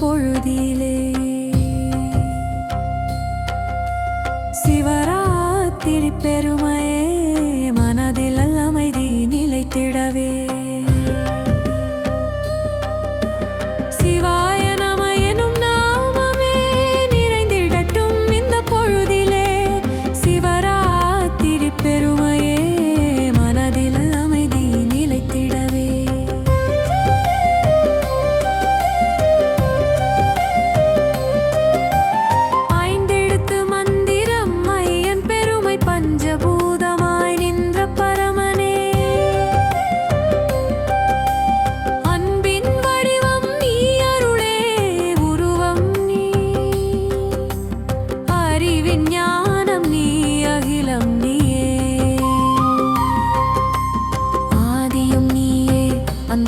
பொழுதிலே. சிவராத்திரி பெருமையே மனதில் அமைதி நிலைத்திடவே. சிவா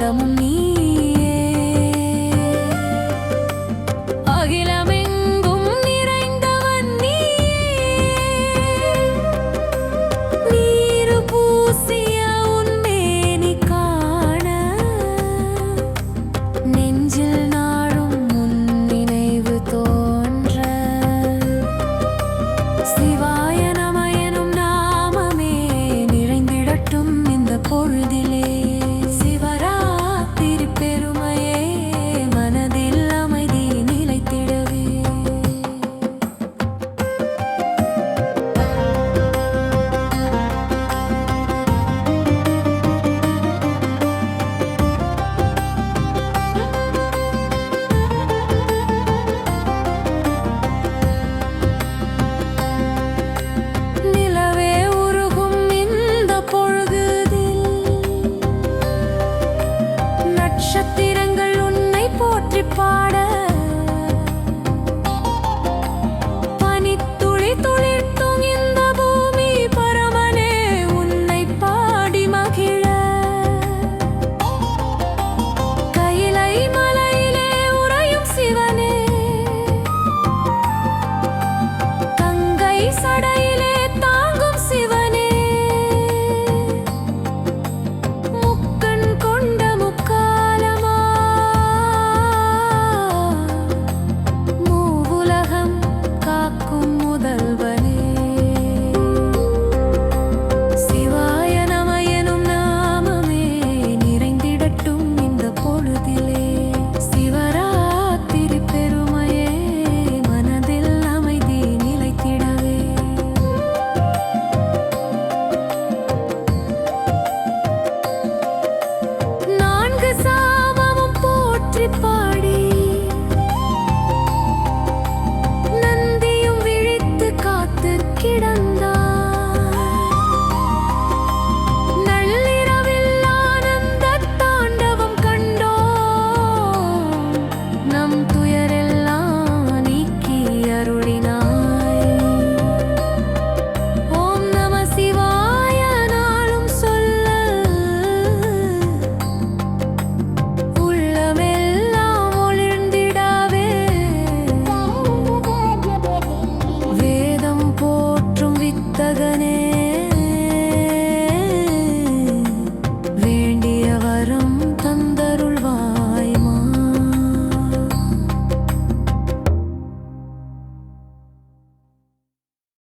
அந்தமும் சடையிலே